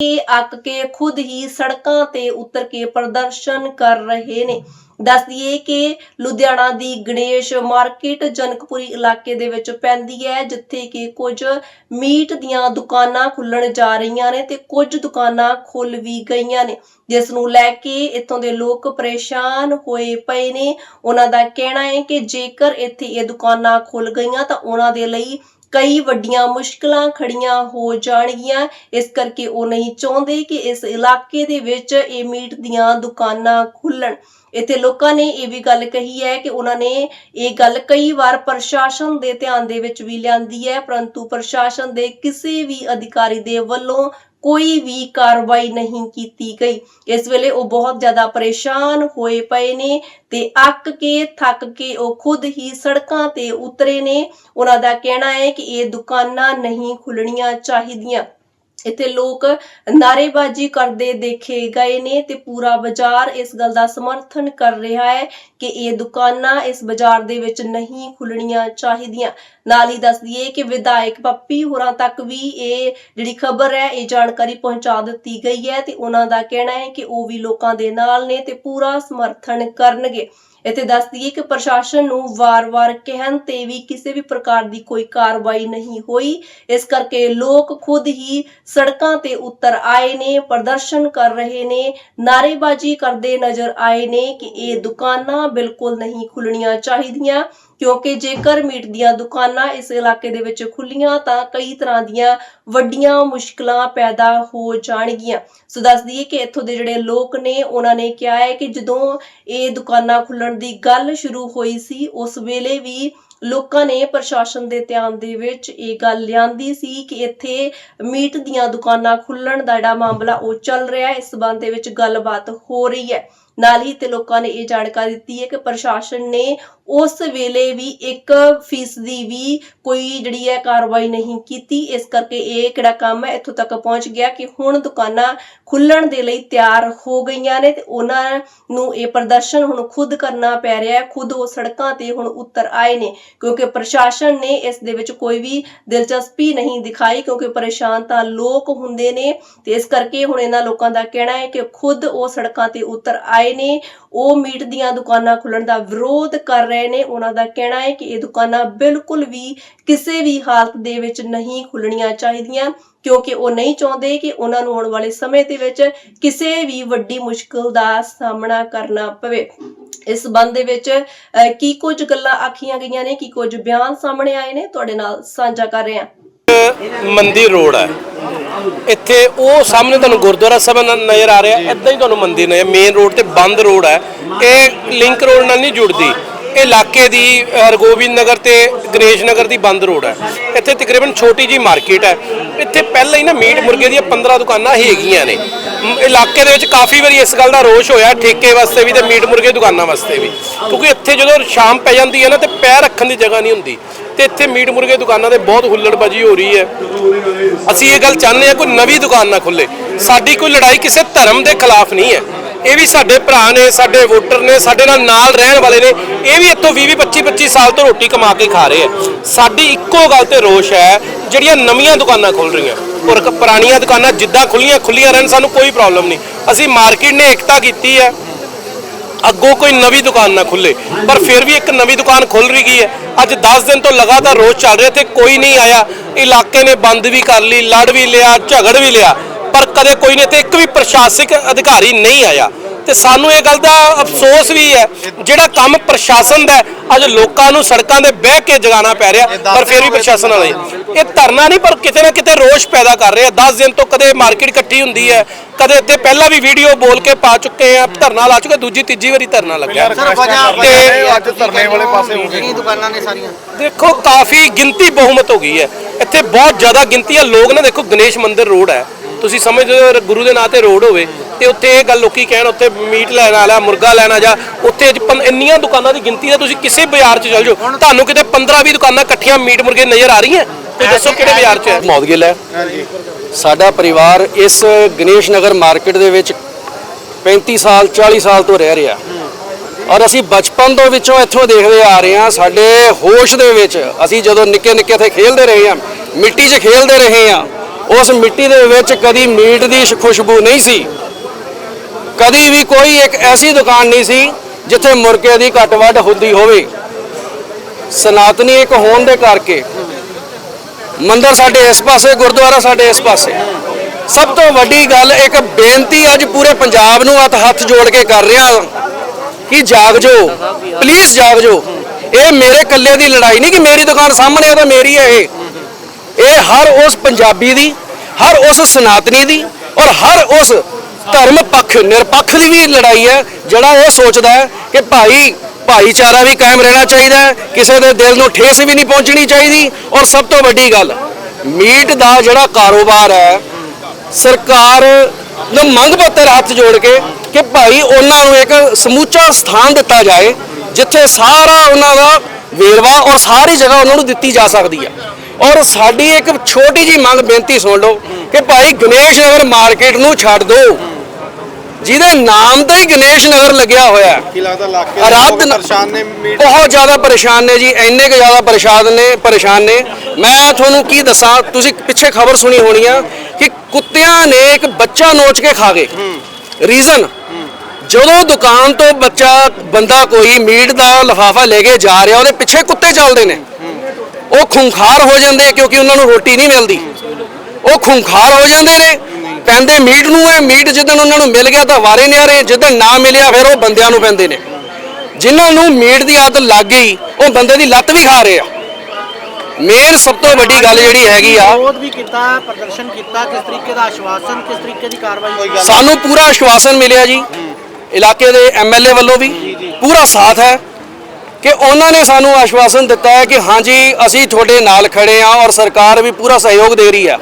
ਕੇ ਅੱਕ ਕੇ ਖੁਦ ਹੀ ਸੜਕਾਂ ਤੇ ਉਤਰ ਕੇ ਪ੍ਰਦਰਸ਼ਨ ਕਰ ਰਹੇ ਨੇ। ਦੱਸ ਦਈਏ ਕਿ ਲੁਧਿਆਣਾ ਦੀ ਗਣੇਸ਼ ਮਾਰਕੀਟ ਜਨਕਪੁਰੀ ਇਲਾਕੇ ਦੇ ਵਿੱਚ ਪੈਂਦੀ ਹੈ, ਜਿੱਥੇ ਕਿ ਕੁਝ ਮੀਟ ਦੀਆਂ ਦੁਕਾਨਾਂ ਖੁੱਲਣ ਜਾ ਰਹੀਆਂ ਨੇ ਤੇ ਕੁਝ ਦੁਕਾਨਾਂ ਖੁੱਲ ਵੀ ਗਈਆਂ ਨੇ। ਜਿਸ ਨੂੰ ਲੈ ਕੇ ਇੱਥੋਂ ਦੇ ਲੋਕ ਪਰੇਸ਼ਾਨ ਹੋਏ ਪਏ ਨੇ। ਉਹਨਾਂ ਦਾ ਕਹਿਣਾ ਹੈ ਕਿ ਜੇਕਰ ਇੱਥੇ ਇਹ ਦੁਕਾਨਾਂ ਖੁੱਲ ਗਈਆਂ ਤਾਂ ਉਹਨਾਂ ਦੇ ਲਈ ਕਈ ਵੱਡੀਆਂ ਮੁਸ਼ਕਲਾਂ ਖੜੀਆਂ ਹੋ ਜਾਣਗੀਆਂ। ਇਸ ਕਰਕੇ ਉਹ ਨਹੀਂ ਚਾਹੁੰਦੇ ਕਿ ਇਸ ਇਲਾਕੇ ਦੇ ਵਿੱਚ ਇਹ ਮੀਟ ਦੀਆਂ ਦੁਕਾਨਾਂ ਖੁੱਲਣ। ਇੱਥੇ ਲੋਕਾਂ ਨੇ ਇਹ ਵੀ ਗੱਲ ਕਹੀ ਹੈ ਕਿ ਉਹਨਾਂ ਨੇ ਇਹ ਗੱਲ ਕਈ ਵਾਰ ਪ੍ਰਸ਼ਾਸਨ ਦੇ ਧਿਆਨ ਦੇ ਵਿੱਚ ਵੀ ਲਿਆਂਦੀ ਹੈ, ਪਰੰਤੂ ਪ੍ਰਸ਼ਾਸਨ ਦੇ ਕਿਸੇ ਵੀ ਅਧਿਕਾਰੀ ਦੇ ਵੱਲੋਂ ਕੋਈ ਵੀ ਕਾਰਵਾਈ ਨਹੀਂ ਕੀਤੀ ਗਈ। ਇਸ ਵੇਲੇ ਉਹ ਬਹੁਤ ਜ਼ਿਆਦਾ ਪਰੇਸ਼ਾਨ ਹੋਏ ਪਏ ਨੇ ਤੇ ਅੱਕ ਕੇ, ਥੱਕ ਕੇ ਉਹ ਖੁਦ ਹੀ ਸੜਕਾਂ ਤੇ ਉਤਰੇ ਨੇ। ਉਹਨਾਂ ਦਾ ਕਹਿਣਾ ਹੈ ਕਿ ਇਹ ਦੁਕਾਨਾਂ ਨਹੀਂ ਖੁੱਲਣੀਆਂ ਚਾਹੀਦੀਆਂ। ਇੱਥੇ ਲੋਕ ਨਾਰੇਬਾਜ਼ੀ ਕਰਦੇ ਦੇਖੇ ਗਏ ਨੇ ਤੇ ਪੂਰਾ ਬਾਜ਼ਾਰ ਇਸ ਗੱਲ ਦਾ ਸਮਰਥਨ ਕਰ ਰਿਹਾ ਹੈ ਕਿ ਇਹ ਦੁਕਾਨਾਂ ਇਸ ਬਾਜ਼ਾਰ ਦੇ ਵਿੱਚ ਨਹੀਂ ਖੁੱਲਣੀਆਂ ਚਾਹੀਦੀਆਂ। ਨਾਲ ਹੀ ਦੱਸ ਦਈਏ ਕਿ ਵਿਧਾਇਕ ਪੱਪੀ ਹੋਰਾਂ ਤੱਕ ਵੀ ਇਹ ਜਿਹੜੀ ਖਬਰ ਹੈ, ਇਹ ਜਾਣਕਾਰੀ ਪਹੁੰਚਾ ਦਿੱਤੀ ਗਈ ਹੈ ਤੇ ਉਹਨਾਂ ਦਾ ਕਹਿਣਾ ਹੈ ਕਿ ਉਹ ਵੀ ਲੋਕਾਂ ਦੇ ਨਾਲ ਨੇ ਤੇ ਪੂਰਾ ਸਮਰਥਨ ਕਰਨਗੇ। ਇੱਥੇ ਦੱਸ ਦਈਏ ਕਿ ਪ੍ਰਸ਼ਾਸਨ ਨੂੰ ਵਾਰ-ਵਾਰ ਕਹਿਣ ਤੇ ਵੀ ਕਿਸੇ ਵੀ ਪ੍ਰਕਾਰ ਦੀ ਕੋਈ ਕਾਰਵਾਈ ਨਹੀਂ ਹੋਈ। ਇਸ ਕਰਕੇ ਲੋਕ ਖੁਦ ਹੀ ਸੜਕਾਂ ਤੇ ਉਤਰ ਆਏ ਨੇ, ਪ੍ਰਦਰਸ਼ਨ ਕਰ ਰਹੇ ਨੇ ਨਾਰੇਬਾਜ਼ੀ ਕਰਦੇ ਨਜ਼ਰ ਆਏ ਨੇ ਕਿ ਇਹ ਦੁਕਾਨਾਂ ਬਿਲਕੁਲ ਨਹੀਂ ਖੁੱਲਣੀਆਂ ਚਾਹੀਦੀਆਂ। ਕਿਉਂਕਿ ਜੇਕਰ ਮੀਟ ਦੀਆਂ ਦੁਕਾਨਾਂ ਇਸ ਇਲਾਕੇ ਦੇ ਵਿੱਚ ਖੁੱਲੀਆਂ ਤਾਂ ਕਈ ਤਰ੍ਹਾਂ ਦੀਆਂ ਵੱਡੀਆਂ ਮੁਸ਼ਕਲਾਂ ਪੈਦਾ ਹੋ ਜਾਣਗੀਆਂ। ਸੋ ਦੱਸ ਦਈਏ ਕਿ ਇੱਥੋਂ ਦੇ ਜਿਹੜੇ ਲੋਕ ਨੇ, ਉਹਨਾਂ ਨੇ ਕਿਹਾ ਹੈ ਕਿ ਜਦੋਂ ਇਹ ਦੁਕਾਨਾਂ ਖੁੱਲਣ ਦੀ ਗੱਲ ਸ਼ੁਰੂ ਹੋਈ ਸੀ, ਉਸ ਵੇਲੇ ਵੀ ਲੋਕਾਂ ਨੇ ਪ੍ਰਸ਼ਾਸਨ ਦੇ ਧਿਆਨ ਦੇ ਵਿੱਚ ਇਹ ਗੱਲ ਲਿਆਂਦੀ ਸੀ ਕਿ ਇੱਥੇ ਮੀਟ ਦੀਆਂ ਦੁਕਾਨਾਂ ਖੁੱਲਣ ਦਾ ਜਿਹੜਾ ਮਾਮਲਾ ਉਹ ਚੱਲ ਰਿਹਾ ਹੈ ਇਸ ਸੰਬੰਧ ਦੇ ਵਿੱਚ ਗੱਲਬਾਤ ਹੋ ਰਹੀ ਹੈ। ਨਾਲ ਹੀ ਤੇ ਲੋਕਾਂ ਨੇ ਇਹ ਜਾਣਕਾਰੀ ਦਿੱਤੀ ਹੈ ਕਿ ਪ੍ਰਸ਼ਾਸਨ ਨੇ ਉਸ ਵੇਲੇ ਵੀ 1% ਦੀ ਵੀ ਕੋਈ ਜਿਹੜੀ ਹੈ ਕਾਰਵਾਈ ਨਹੀਂ ਕੀਤੀ। ਇਸ ਕਰਕੇ ਇਹ ਕਿਹੜਾ ਕੰਮ ਹੈ? ਇੱਥੋਂ ਤੱਕ ਪਹੁੰਚ ਗਿਆ ਕਿ ਹੁਣ ਦੁਕਾਨਾਂ ਖੁੱਲਣ ਦੇ ਲਈ ਤਿਆਰ ਹੋ ਗਈਆਂ ਨੇ ਤੇ ਉਹਨਾਂ ਨੂੰ ਇਹ ਪ੍ਰਦਰਸ਼ਨ ਹੁਣ ਖੁਦ ਕਰਨਾ ਪੈ ਰਿਹਾ ਹੈ। ਖੁਦ ਉਹ ਸੜਕਾਂ ਤੇ ਹੁਣ ਉਤਰ ਆਏ ਨੇ ਕਿਉਂਕਿ ਪ੍ਰਸ਼ਾਸਨ ਨੇ ਇਸ ਦੇ ਵਿੱਚ ਕੋਈ ਵੀ ਦਿਲਚਸਪੀ ਨਹੀਂ ਦਿਖਾਈ ਕਿਉਂਕਿ ਪਰੇਸ਼ਾਨ ਤਾਂ ਲੋਕ ਹੁੰਦੇ ਨੇ ਤੇ ਇਸ ਕਰਕੇ ਹੁਣ ਇਹਨਾਂ ਲੋਕਾਂ ਦਾ ਕਹਿਣਾ ਹੈ ਕਿ ਖੁਦ ਉਹ ਸੜਕਾਂ ਤੇ ਉਤਰ ਆਏ ਨੇ, ਉਹ ਮੀਟ ਦੀਆਂ ਦੁਕਾਨਾਂ ਖੁੱਲਣ ਦਾ ਵਿਰੋਧ ਕਰ ਰਹੇ ਨੇ। ਉਹਨਾਂ ਦਾ ਕਹਿਣਾ ਹੈ ਕਿ ਇਹ ਦੁਕਾਨਾਂ ਬਿਲਕੁਲ ਵੀ ਕਿਸੇ ਵੀ ਹਾਲਤ ਦੇ ਵਿੱਚ ਨਹੀਂ ਖੁੱਲਣੀਆਂ ਚਾਹੀਦੀਆਂ, ਕਿਉਂਕਿ ਉਹ ਨਹੀਂ ਚਾਹੁੰਦੇ ਕਿ ਉਹਨਾਂ ਨੂੰ ਆਉਣ ਵਾਲੇ ਸਮੇਂ ਦੇ ਵਿੱਚ ਕਿਸੇ ਵੀ ਵੱਡੀ ਮੁਸ਼ਕਲ ਦਾ ਸਾਹਮਣਾ ਕਰਨਾ ਪਵੇ। ਇਸ ਸੰਬੰਧ ਦੇ ਵਿੱਚ ਕੀ ਕੁਝ ਗੱਲਾਂ ਆਖੀਆਂ ਗਈਆਂ ਨੇ, ਕੀ ਕੁਝ ਬਿਆਨ ਸਾਹਮਣੇ ਆਏ ਨੇ, ਤੁਹਾਡੇ ਨਾਲ ਸਾਂਝਾ ਕਰ ਰਹੇ ਹਾਂ। ਮੰਦੀ ਰੋਡ ਹੈ। ਇੱਥੇ ਉਹ ਸਾਹਮਣੇ ਤੁਹਾਨੂੰ ਗੁਰਦੁਆਰਾ ਸਾਹਿਬ ਨ- ਨਜ਼ਰ ਆ ਰਿਹਾ ਇੱਦਾਂ ਹੀ ਤੁਹਾਨੂੰ ਮੰਦਿਰ ਨਜ਼ਰ ਮੇਨ ਰੋਡ ਤੇ ਬੰਦ ਰੋਡ ਹੈ ਇਹ ਲਿੰਕ ਰੋਡ ਨਾਲ ਨਹੀਂ ਜੁੜਦੀ। ਇਲਾਕੇ ਦੀ ਹਰਗੋਬਿੰਦ ਨਗਰ ਤੇ ਗਣੇਸ਼ ਨਗਰ ਦੀ ਬੰਦ ਰੋਡ ਹੈ। ਇੱਥੇ ਤਕਰੀਬਨ ਛੋਟੀ ਜੀ ਮਾਰਕੀਟ ਹੈ। ਇੱਥੇ ਪਹਿਲਾਂ ਹੀ ਨਾ ਮੀਟ ਮੁਰਗੇ ਦੀਆਂ 15 ਦੁਕਾਨਾਂ ਹੈਗੀਆਂ ਨੇ। ਮ- ਇਲਾਕੇ ਦੇ ਵਿੱਚ ਕਾਫੀ ਵਾਰੀ ਇਸ ਗੱਲ ਦਾ ਰੋਸ਼ ਹੋਇਆ, ਠੇਕੇ ਵਾਸਤੇ ਵੀ ਤੇ ਮੀਟ ਮੁਰਗੇ ਦੁਕਾਨਾਂ ਵਾਸਤੇ ਵੀ। ਕਿਉਂਕਿ ਇੱਥੇ ਜਦੋਂ ਸ਼ਾਮ ਪੈ ਜਾਂਦੀ ਹੈ ਨਾ ਤੇ ਪੈਰ ਰੱਖਣ ਦੀ ਜਗ੍ਹਾ ਨਹੀਂ ਹੁੰਦੀ। ਤੇ ਇੱਥੇ ਮੀਟ ਮੁਰਗੇ ਦੁਕਾਨਾਂ ਤੇ ਬਹੁਤ ਹੁੱਲੜਬਾਜੀ ਹੋ ਰਹੀ ਹੈ। ਅਸੀਂ ਇਹ ਗੱਲ ਚਾਹੁੰਦੇ ਹਾਂ, ਕੋਈ ਨਵੀਂ ਦੁਕਾਨ ਨਾ ਖੁੱਲੇ। ਸਾਡੀ ਕੋਈ ਲੜਾਈ ਕਿਸੇ ਧਰਮ ਦੇ ਖਿਲਾਫ ਨਹੀਂ ਹੈ। ਇਹ ਵੀ ਸਾਡੇ ਭਰਾ ਨੇ, ਸਾਡੇ ਵੋਟਰ ਨੇ, ਸਾਡੇ ਨਾਲ ਨਾਲ ਰਹਿਣ ਵਾਲੇ ਨੇ। ਇਹ ਵੀ ਇੱਥੋਂ 20 25 25 ਸਾਲ ਤੋਂ ਰੋਟੀ ਕਮਾ ਕੇ ਖਾ ਰਹੇ ਆ। ਸਾਡੀ ਇੱਕੋ ਗੱਲ ਤੇ ਰੋਸ਼ ਹੈ, ਜਿਹੜੀਆਂ ਨਵੀਆਂ ਦੁਕਾਨਾਂ ਖੁੱਲ ਰਹੀਆਂ। ਔਰ ਪੁਰਾਣੀਆਂ ਦੁਕਾਨਾਂ ਜਿੱਦਾਂ ਖੁੱਲੀਆਂ ਖੁੱਲੀਆਂ ਰਹਿਣ, ਸਾਨੂੰ ਕੋਈ ਪ੍ਰੋਬਲਮ ਨਹੀਂ। ਅਸੀਂ ਮਾਰਕੀਟ ਨੇ ਏਕਤਾ ਕੀਤੀ ਹੈ। ਅੱਗੋਂ ਕੋਈ ਨਵੀਂ ਦੁਕਾਨ ਨਾ ਖੁੱਲੇ। ਪਰ ਫਿਰ ਵੀ ਇੱਕ ਨਵੀਂ ਦੁਕਾਨ ਖੁੱਲ ਰਹੀ ਹੈ। ਅੱਜ 10 ਦਿਨ ਤੋਂ ਲਗਾਤਾਰ ਰੋਜ਼ ਚੱਲ ਰਿਹਾ ਤੇ ਕੋਈ ਨਹੀਂ ਆਇਆ। ਇਲਾਕੇ ਨੇ ਬੰਦ ਵੀ ਕਰ ਲਈ, ਲੜ ਵੀ ਲਿਆ, ਝਗੜ ਵੀ ਲਿਆ। ਪਰ ਕਦੇ ਕੋਈ ਨਹੀਂ ਤੇ ਇੱਕ ਵੀ ਪ੍ਰਸ਼ਾਸਕ ਅਧਿਕਾਰੀ ਨਹੀਂ ਆਇਆ। ਤੇ ਸਾਨੂੰ ਇਹ ਗੱਲ ਦਾ ਅਫਸੋਸ ਵੀ ਹੈ ਜਿਹੜਾ ਕੰਮ ਪ੍ਰਸ਼ਾਸਨ ਦਾ ਅੱਜ ਲੋਕਾਂ ਨੂੰ ਸੜਕਾਂ ਤੇ ਬਹਿ ਕੇ ਜਗਾਉਣਾ ਪੈ ਰਿਹਾ ਪਰ ਫਿਰ ਵੀ ਪ੍ਰਸ਼ਾਸਨ ਵਾਲੇ। ਇਹ ਧਰਨਾ ਨਹੀਂ ਪਰ ਕਿਤੇ ਨਾ ਕਿਤੇ ਰੋਸ਼ ਪੈਦਾ ਕਰ ਰਿਹਾ। 10 ਦਿਨ ਤੋਂ ਕਦੇ ਮਾਰਕੀਟ ਇਕੱਠੀ ਹੁੰਦੀ ਹੈ ਕਦੇ ਤੇ ਪਹਿਲਾਂ ਵੀ ਵੀਡੀਓ ਬੋਲ ਕੇ ਪਾ ਚੁੱਕੇ ਆ ਧਰਨਾ ਲਾ ਚੁੱਕੇ ਦੂਜੀ ਤੀਜੀ ਵਾਰੀ ਧਰਨਾ ਲੱਗਿਆ। ਤੇ ਅੱਜ ਧਰਨੇ ਵਾਲੇ ਪਾਸੇ ਹੋ ਗਏ। ਦੁਕਾਨਾਂ ਨੇ ਸਾਰੀਆਂ? ਦੇਖੋ ਕਾਫੀ ਗਿਣਤੀ ਬਹੁਮਤ ਹੋ ਗਈ ਹੈ। ਇੱਥੇ ਬਹੁਤ ਜ਼ਿਆਦਾ ਗਿਣਤੀ ਹੈ ਲੋਕ ਨਾ ਦੇਖੋ ਗਣੇਸ਼ ਮੰਦਿਰ ਰੋਡ ਹੈ। ਤੁਸੀਂ ਸਮਝਦੇ ਹੋ ਗੁਰੂ ਦੇ ਨਾਂ ਤੇ ਰੋਡ ਹੋਵੇ ਤੇ ਉੱਥੇ ਇਹ ਗੱਲ ਲੋਕੀ ਕਹਿਣ ਉੱਥੇ ਮੀਟ ਲੈਣ ਵਾਲਾ ਮੁਰਗਾ ਲੈਣਾ ਜਾਂ ਉੱਥੇ ਇੰਨੀਆਂ ਦੁਕਾਨਾਂ ਦੀ ਗਿਣਤੀ ਹੈ ਤੁਸੀਂ ਕਿਸੇ ਬਾਜ਼ਾਰ 'ਚ ਚਲ ਜਾਓ। ਤੁਹਾਨੂੰ ਕਿਤੇ 15 20 ਦੁਕਾਨਾਂ ਇਕੱਠੀਆਂ ਮੀਟ ਮੁਰਗੇ ਨਜ਼ਰ ਆ ਰਹੀਆਂ? ਤੇ ਦੱਸੋ ਕਿਹੜੇ ਬਾਜ਼ਾਰ 'ਚ ਹੈ? ਮੌਤ ਗਿੱਲ ਹੈ। ਸਾਡਾ ਪਰਿਵਾਰ ਇਸ ਗਣੇਸ਼ ਨਗਰ ਮਾਰਕੀਟ ਦੇ ਵਿੱਚ 35 ਸਾਲ 40 ਸਾਲ ਤੋਂ ਰਹਿ ਰਿਹਾ। ਔਰ ਅਸੀਂ ਬਚਪਨ ਤੋਂ ਵਿੱਚੋਂ ਇੱਥੋਂ ਦੇਖਦੇ ਆ ਰਹੇ ਹਾਂ ਸਾਡੇ ਹੋਸ਼ ਦੇ ਵਿੱਚ ਅਸੀਂ ਜਦੋਂ ਨਿੱਕੇ ਨਿੱਕੇ ਇੱਥੇ ਖੇਡਦੇ ਰਹੇ ਹਾਂ ਮਿੱਟੀ 'ਚ ਖੇਡਦੇ ਰਹੇ ਹਾਂ। ਉਸ ਮਿੱਟੀ ਦੇ ਵਿੱਚ ਕਦੀ ਮੀਟ ਦੀ ਖੁਸ਼ਬੂ ਨਹੀਂ ਸੀ। ਕਦੀ ਵੀ ਕੋਈ ਇੱਕ ਐਸੀ ਦੁਕਾਨ ਨਹੀਂ ਸੀ ਜਿੱਥੇ ਮੁਰਗੇ ਦੀ ਘੱਟ ਵੱਢ ਹੁੰਦੀ ਹੋਵੇ। ਸਨਾਤਨੀ ਇੱਕ ਹੋਣ ਦੇ ਕਰਕੇ। ਮੰਦਰ ਸਾਡੇ ਇਸ ਪਾਸੇ, ਗੁਰਦੁਆਰਾ ਸਾਡੇ ਇਸ ਪਾਸੇ। ਸਭ ਤੋਂ ਵੱਡੀ ਗੱਲ, ਇੱਕ ਬੇਨਤੀ ਅੱਜ ਪੂਰੇ ਪੰਜਾਬ ਨੂੰ ਹੱਥ ਹੱਥ ਜੋੜ ਕੇ ਕਰ ਰਿਹਾ ਕਿ ਜਾਗ ਜੋ ਪਲੀਜ਼ ਜਾਗ ਜੋ ਇਹ ਮੇਰੇ ਇਕੱਲੇ ਦੀ ਲੜਾਈ ਨਹੀਂ ਕਿ ਮੇਰੀ ਦੁਕਾਨ ਸਾਹਮਣੇ ਆ ਤਾਂ ਮੇਰੀ ਹੈ ਇਹ। ਇਹ ਹਰ ਉਸ ਪੰਜਾਬੀ ਦੀ, ਹਰ ਉਸ ਸਨਾਤਨੀ ਦੀ ਔਰ ਹਰ ਉਸ ਧਰਮ ਪੱਖ, ਨਿਰਪੱਖ ਦੀ ਵੀ ਲੜਾਈ ਹੈ, ਜਿਹੜਾ ਇਹ ਸੋਚਦਾ ਹੈ ਕਿ ਭਾਈ, ਭਾਈਚਾਰਾ ਵੀ ਕਾਇਮ ਰਹਿਣਾ ਚਾਹੀਦਾ ਹੈ, ਕਿਸੇ ਦੇ ਦਿਲ ਨੂੰ ਠੇਸ ਵੀ ਨਹੀਂ ਪਹੁੰਚਣੀ ਚਾਹੀਦੀ ਔਰ ਸਭ ਤੋਂ ਵੱਡੀ ਗੱਲ, ਮੀਟ ਦਾ ਜਿਹੜਾ ਕਾਰੋਬਾਰ ਹੈ, ਸਰਕਾਰ ਨੂੰ ਮੰਗ ਪੱਤਰ ਹੱਥ ਜੋੜ ਕੇ ਕਿ ਭਾਈ ਉਹਨਾਂ ਨੂੰ ਇੱਕ ਸਮੂਚਾ ਸਥਾਨ ਦਿੱਤਾ ਜਾਏ, ਜਿੱਥੇ ਸਾਰਾ ਉਹਨਾਂ ਦਾ ਵੇਰਵਾ ਔਰ ਸਾਰੀ ਜਗ੍ਹਾ ਉਹਨਾਂ ਨੂੰ ਦਿੱਤੀ ਜਾ ਸਕਦੀ ਹੈ। ਔਰ ਸਾਡੀ ਇੱਕ ਛੋਟੀ ਜੀ ਮੰਗ ਬੇਨਤੀ ਸੁਣ ਲਓ ਕਿ ਭਾਈ ਗਣੇਸ਼ ਨਗਰ ਮਾਰਕੀਟ ਨੂੰ ਛੱਡ ਦਿਓ ਜਿਹਦੇ ਨਾਮ ਤੇ ਹੀ ਗਣੇਸ਼ ਨਗਰ ਲੱਗਿਆ ਹੋਇਆ ਹੈ। ਕੀ ਲੱਗਦਾ ਇਲਾਕੇ ਅਰਾਧ ਦੇ ਪਰੇਸ਼ਾਨ ਨੇ ਬਹੁਤ ਜ਼ਿਆਦਾ ਪਰੇਸ਼ਾਨ ਨੇ ਜੀ ਇੰਨੇ ਕੁ ਜ਼ਿਆਦਾ ਪਰੇਸ਼ਾਨ ਨੇ ਪਰੇਸ਼ਾਨ ਨੇ। ਮੈਂ ਤੁਹਾਨੂੰ ਕੀ ਦੱਸਾਂ ਤੁਸੀਂ ਪਿੱਛੇ ਖਬਰ ਸੁਣੀ ਹੋਣੀ ਆ ਕਿ ਕੁੱਤਿਆਂ ਨੇ ਇੱਕ ਬੱਚਾ ਨੋਚ ਕੇ ਖਾ ਗਏ। ਰੀਜ਼ਨ ਜਦੋਂ ਦੁਕਾਨ ਤੋਂ ਬੱਚਾ ਬੰਦਾ ਕੋਈ ਮੀਟ ਦਾ ਲਫਾਫਾ ਲੈ ਕੇ ਜਾ ਰਿਹਾ ਉਹਦੇ ਪਿੱਛੇ ਕੁੱਤੇ ਚੱਲਦੇ ਨੇ। ਉਹ ਖੁੰਖਾਰ ਹੋ ਜਾਂਦੇ ਕਿਉਂਕਿ ਉਹਨਾਂ ਨੂੰ ਰੋਟੀ ਨਹੀਂ ਮਿਲਦੀ। ਉਹ ਖੁੰਖਾਰ ਹੋ ਜਾਂਦੇ ਨੇ ਪੈਂਦੇ ਮੀਟ ਨੂੰ ਹੈ ਮੀਟ ਜਿੱਦਣ ਉਹਨਾਂ ਨੂੰ ਮਿਲ ਗਿਆ ਤਾਂ ਵਾਰੇ ਨਿਆਰੇ ਜਿੱਦਣ ਨਾ ਮਿਲਿਆ ਫਿਰ ਉਹ ਬੰਦਿਆਂ ਨੂੰ ਪੈਂਦੇ ਨੇ। ਜਿਨ੍ਹਾਂ ਨੂੰ ਮੀਟ ਦੀ ਆਦਤ ਲੱਗ ਗਈ ਉਹ ਬੰਦੇ ਦੀ ਲੱਤ ਵੀ ਖਾ ਰਹੇ ਆ। ਮੇਨ ਸਭ ਤੋਂ ਵੱਡੀ ਗੱਲ ਜਿਹੜੀ ਹੈਗੀ ਆ ਵਿਰੋਧ ਵੀ ਕੀਤਾ ਪ੍ਰਦਰਸ਼ਨ ਕੀਤਾ ਕਿਸ ਤਰੀਕੇ ਦਾ ਆਸ਼ਵਾਸਨ ਕਿਸ ਤਰੀਕੇ ਦੀ ਕਾਰਵਾਈ ਹੋਈ? ਸਾਨੂੰ ਪੂਰਾ ਆਸ਼ਵਾਸਨ ਮਿਲਿਆ ਜੀ ਇਲਾਕੇ ਦੇ ਐਮਐਲਏ ਵੱਲੋਂ ਵੀ ਪੂਰਾ ਸਾਥ ਹੈ। ਕਿ ਉਹਨਾਂ ਨੇ ਸਾਨੂੰ ਆਸ਼ਵਾਸਨ ਦਿੱਤਾ ਹੈ ਕਿ ਹਾਂਜੀ, ਅਸੀਂ ਤੁਹਾਡੇ ਨਾਲ ਖੜੇ ਆ ਔਰ ਸਰਕਾਰ ਵੀ ਪੂਰਾ ਸਹਿਯੋਗ ਦੇ ਰਹੀ ਹੈ।